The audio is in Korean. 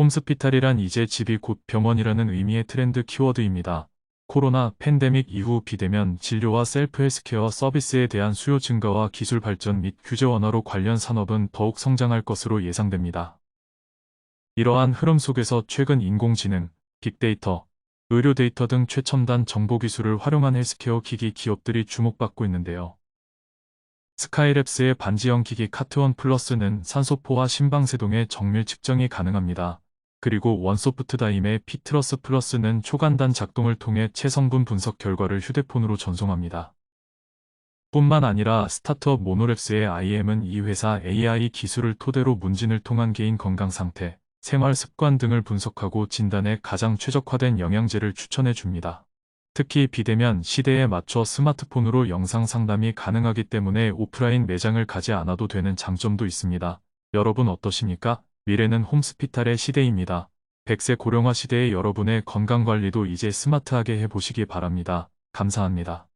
홈스피탈이란 이제 집이 곧 병원이라는 의미의 트렌드 키워드입니다. 코로나 팬데믹 이후 비대면 진료와 셀프 헬스케어 서비스에 대한 수요 증가와 기술 발전 및 규제 완화로 관련 산업은 더욱 성장할 것으로 예상됩니다. 이러한 흐름 속에서 최근 인공지능, 빅데이터, 의료 데이터 등 최첨단 정보 기술을 활용한 헬스케어 기기 기업들이 주목받고 있는데요. 스카이랩스의 반지형 기기 카트원 플러스는 산소포와 심방세동의 정밀 측정이 가능합니다. 그리고 원소프트 다임의 피트러스 플러스는 초간단 작동을 통해 체성분 분석 결과를 휴대폰으로 전송합니다. 뿐만 아니라 스타트업 모노랩스의 IM은 이 회사 AI 기술을 토대로 문진을 통한 개인 건강 상태, 생활 습관 등을 분석하고 진단에 가장 최적화된 영양제를 추천해 줍니다. 특히 비대면 시대에 맞춰 스마트폰으로 영상 상담이 가능하기 때문에 오프라인 매장을 가지 않아도 되는 장점도 있습니다. 여러분 어떠십니까? 미래는 홈스피탈의 시대입니다. 100세 고령화 시대의 여러분의 건강관리도 이제 스마트하게 해보시기 바랍니다. 감사합니다.